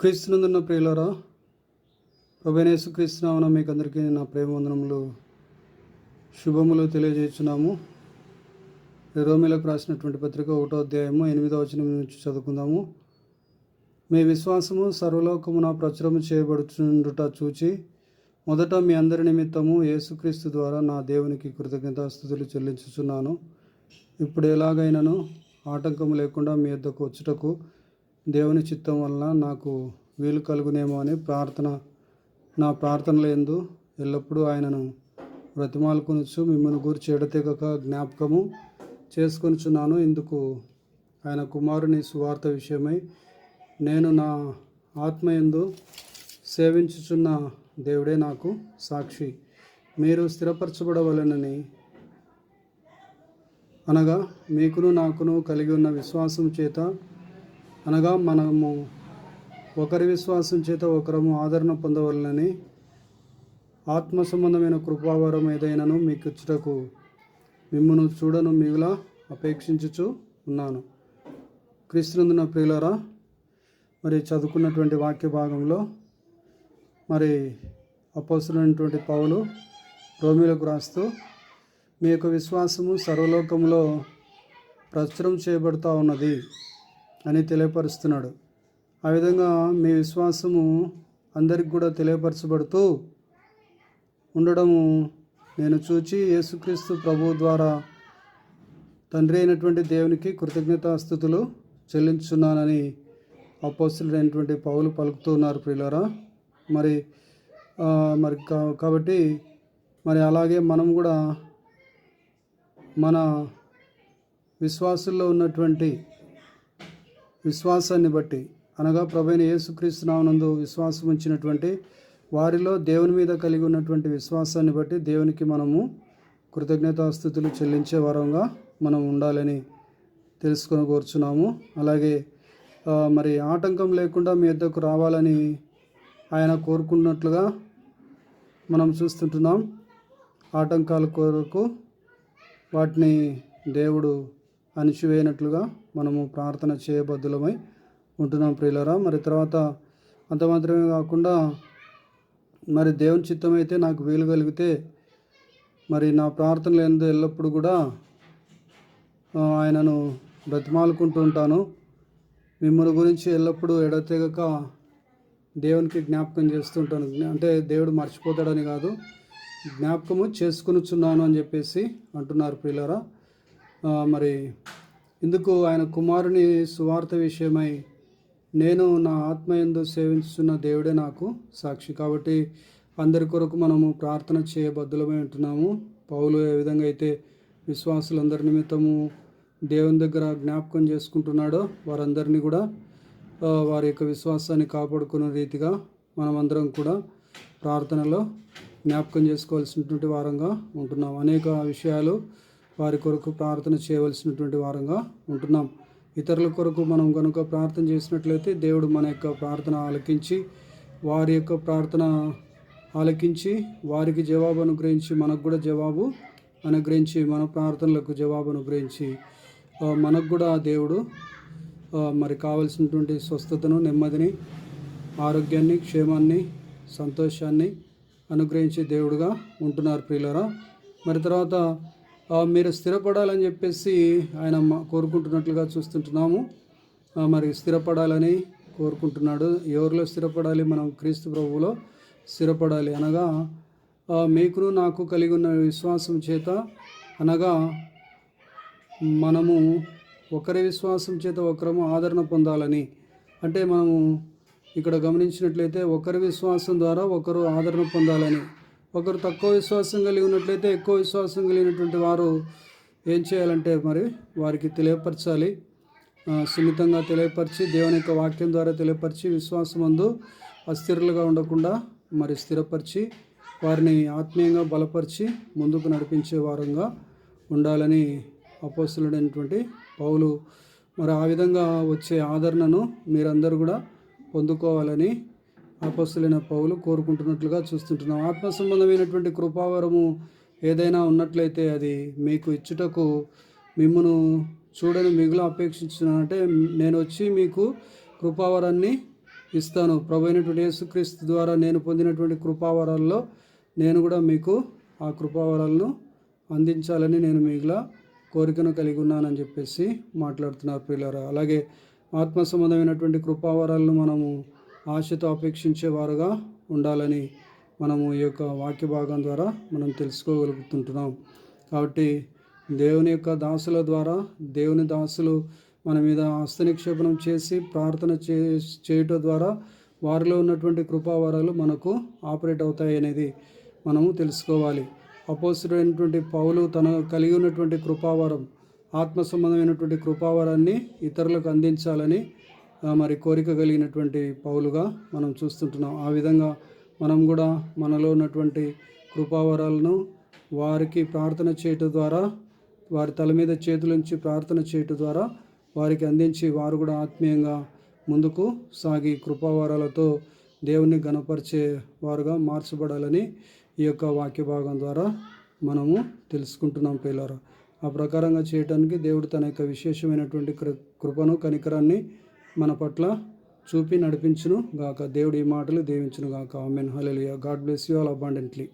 క్రీస్తునందున్న ప్రియులరా ప్రభనేసు క్రీస్తునామన మీకు అందరికీ నా ప్రేమ వందనములు శుభములు తెలియజేస్తున్నాము రోమిలకు రాసినటువంటి పత్రిక ఒకటో అధ్యాయము ఎనిమిదో వచనం నుంచి చదువుకుందాము. మీ విశ్వాసము సర్వలోకమున ప్రచురము చేయబడుచుండుట చూచి మొదట మీ అందరి నిమిత్తము యేసుక్రీస్తు ద్వారా నా దేవునికి కృతజ్ఞతాస్థుతులు చెల్లించుచున్నాను. ఇప్పుడు ఎలాగైనాను ఆటంకం లేకుండా మీ యొద్దకు వచ్చుటకు దేవుని చిత్తం వల్ల నాకు వీలు కలుగునేమో అని ప్రార్థన నా ప్రార్థనల ఎందు ఎల్లప్పుడూ ఆయనను బ్రతిమాలుకొనొచ్చు మిమ్మల్ని గురించి ఎడతెగక జ్ఞాపకము చేసుకొనుచున్నాను. ఇందుకు ఆయన కుమారుని సువార్త విషయమై నేను నా ఆత్మయందు సేవించుచున్న దేవుడే నాకు సాక్షి. మీరు స్థిరపరచబడవలనని అనగా మీకును నాకును కలిగి ఉన్న విశ్వాసం చేత అనగా మనము ఒకరి విశ్వాసం చేత ఒకరము ఆదరణ పొందవలనని ఆత్మ సంబంధమైన కృపావరం ఏదైనాను మీకు ఇచ్చుటకు మిమ్మను చూడను మిగులా అపేక్షించుచు ఉన్నాను. క్రీస్తునందున ప్రియులరా మరి చదువుకున్నటువంటి వాక్య భాగంలో మరి అపోసరైనటువంటి పౌలు రోమిలకు రాస్తూ మీ యొక్క విశ్వాసము సర్వలోకంలో ప్రచురం చేయబడుతూ ఉన్నది. అని తెలియపరుస్తున్నాడు. ఆ విధంగా మీ విశ్వాసము అందరికి కూడా తెలియపరచబడుతూ ఉండడము నేను చూచి యేసుక్రీస్తు ప్రభు ద్వారా తండ్రి అయినటువంటి దేవునికి కృతజ్ఞతాస్థుతులు చెల్లించున్నానని అపోసులైనటువంటి పౌలు పలుకుతూ ఉన్నారు ప్రియులరా. మరి మరి కా- కాబట్టి మరి అలాగే మనం కూడా మన విశ్వాసుల్లో ఉన్నటువంటి విశ్వాసాన్ని బట్టి. అనగా ప్రభైన యేసుక్రీస్తు నామనందు విశ్వాసం ఉంచినటువంటి వారిలో దేవుని మీద కలిగి ఉన్నటువంటి విశ్వాసాన్ని బట్టి దేవునికి మనము కృతజ్ఞతాస్థుతులు చెల్లించే వరంగా మనం ఉండాలని తెలుసుకొని కోరుచున్నాము. అలాగే మరి ఆటంకం లేకుండా మీ వద్దకు రావాలని ఆయన కోరుకున్నట్లుగా మనం చూస్తుంటున్నాం. ఆటంకాల కొరకు వాటిని దేవుడు అణిచివేయనట్లుగా మనము ప్రార్థన చేయబద్దులమై ఉంటున్నాం ప్రియులరా. మరి తర్వాత అంత మాత్రమే కాకుండా మరి దేవుని చిత్తం అయితే నాకు వీలు కలిగితే మరి నా ప్రార్థనలు ఎందు ఎల్లప్పుడూ కూడా ఆయనను బ్రతిమాలుకుంటూ ఉంటాను. మిమ్మల్ని గురించి ఎల్లప్పుడూ ఎడతెగక దేవునికి జ్ఞాపకం చేస్తుంటాను. అంటే దేవుడు మర్చిపోతాడని కాదు జ్ఞాపకము చేసుకునిచున్నాను అని చెప్పేసి అంటున్నారు పిల్లరా మరి ఇందుకు ఆయన కుమారుని సువార్త విషయమై నేను నా ఆత్మ ఎందు సేవించుతున్న దేవుడే నాకు సాక్షి. కాబట్టి అందరి కొరకు మనము ప్రార్థన చేయబద్దులమై ఉంటున్నాము. పౌలు ఏ విధంగా అయితే విశ్వాసులందరి నిమిత్తము దేవుని దగ్గర జ్ఞాపకం చేసుకుంటున్నాడో వారందరినీ కూడా వారి యొక్క విశ్వాసాన్ని కాపాడుకున్న రీతిగా మనమందరం కూడా ప్రార్థనలో జ్ఞాపకం చేసుకోవాల్సినటువంటి వారంగా ఉంటున్నాం. అనేక విషయాలు వారి కొరకు ప్రార్థన చేయవలసినటువంటి వారంగా ఉంటున్నాం. ఇతరుల కొరకు మనం కనుక ప్రార్థన చేసినట్లయితే దేవుడు మన యొక్క ప్రార్థన ఆలకించి వారి యొక్క ప్రార్థన ఆలకించి వారికి జవాబు అనుగ్రహించి మనకు కూడా జవాబు అనుగ్రహించి మన ప్రార్థనలకు జవాబు అనుగ్రహించి మనకు కూడా దేవుడు మరి కావలసినటువంటి స్వస్థతను నెమ్మదిని ఆరోగ్యాన్ని క్షేమాన్ని సంతోషాన్ని అనుగ్రహించే దేవుడుగా ఉంటున్నారు ప్రియులరా. మరి తర్వాత మీరు స్థిరపడాలని చెప్పేసి ఆయన కోరుకుంటున్నట్లుగా చూస్తుంటున్నాము. మరి స్థిరపడాలని కోరుకుంటున్నాడు. ఎవరిలో స్థిరపడాలి? మనం క్రీస్తు ప్రభువులో స్థిరపడాలి అనగా మీకు నాకు కలిగి ఉన్న విశ్వాసం చేత అనగా మనము ఒకరి విశ్వాసం చేత ఒకరము ఆదరణ పొందాలని. అంటే మనము ఇక్కడ గమనించినట్లయితే ఒకరి విశ్వాసం ద్వారా ఒకరు ఆదరణ పొందాలని. ఒకరు తక్కువ విశ్వాసం కలిగి ఉన్నట్లయితే ఎక్కువ విశ్వాసం కలిగినటువంటి వారు ఏం చేయాలంటే మరి వారికి తెలియపరచాలి. సున్నితంగా తెలియపరిచి దేవుని యొక్క వాక్యం ద్వారా తెలియపరిచి విశ్వాసమందు అస్థిరులుగా ఉండకుండా మరి స్థిరపరిచి వారిని ఆత్మీయంగా బలపరిచి ముందుకు నడిపించే వారంగా ఉండాలని అపోస్తులుడైనటువంటి పౌలు మరి ఆ విధంగా వచ్చే ఆదరణను మీరందరూ కూడా పొందుకోవాలని అపోస్తులైన పౌలు కోరుకుంటున్నట్లుగా చూస్తుంటున్నాం. ఆత్మ సంబంధమైనటువంటి కృపావరము ఏదైనా ఉన్నట్లయితే అది మీకు ఇచ్చుటకు మిమ్మను చూడని మిగులు అపేక్షించున్నానంటే నేను వచ్చి మీకు కృపావరాన్ని ఇస్తాను. ప్రభు అయినటువంటి యేసుక్రీస్తు ద్వారా నేను పొందినటువంటి కృపావరాల్లో నేను కూడా మీకు ఆ కృపావరాలను అందించాలని నేను మీలా కోరికను కలిగి ఉన్నానని చెప్పేసి మాట్లాడుతున్నారు పిల్లరా అలాగే ఆత్మ సంబంధమైనటువంటి కృపావరాలను మనము ఆశతో అపేక్షించేవారుగా ఉండాలని మనము ఈ యొక్క వాక్య భాగం ద్వారా మనం తెలుసుకోగలుగుతుంటున్నాం. కాబట్టి దేవుని యొక్క దాసుల ద్వారా దేవుని దాసులు మన మీద హస్తనిక్షేపణం చేసి ప్రార్థన చే చేయటం ద్వారా వారిలో ఉన్నటువంటి కృపావరాలు మనకు ఆపరేట్ అవుతాయి అనేది మనము తెలుసుకోవాలి. అపోసుడైనటువంటి పౌలు తన కలిగి ఉన్నటువంటి కృపావరం ఆత్మ సంబంధమైనటువంటి కృపావరాన్ని ఇతరులకు అందించాలని మరి కోరిక కలిగినటువంటి పౌలుగా మనం చూస్తుంటున్నాం. ఆ విధంగా మనం కూడా మనలో ఉన్నటువంటి కృపావరాలను వారికి ప్రార్థన చేయటం ద్వారా వారి తల మీద చేతులుంచి ప్రార్థన చేయటం ద్వారా వారికి అందించి వారు కూడా ఆత్మీయంగా ముందుకు సాగి కృపావరాలతో దేవుణ్ణి గణపరిచే వారుగా మార్చబడాలని ఈ యొక్క వాక్య భాగం ద్వారా మనము తెలుసుకుంటున్నాం పిల్లరా. ఆ ప్రకారంగా చేయటానికి దేవుడు తన యొక్క విశేషమైనటువంటి కృ కృపను కనికరాన్ని మన పట్ల చూపి నడిపించును గాక. దేవుడు ఈ మాటలు దీవించును గాక. Amen. Hallelujah. God bless you all abundantly.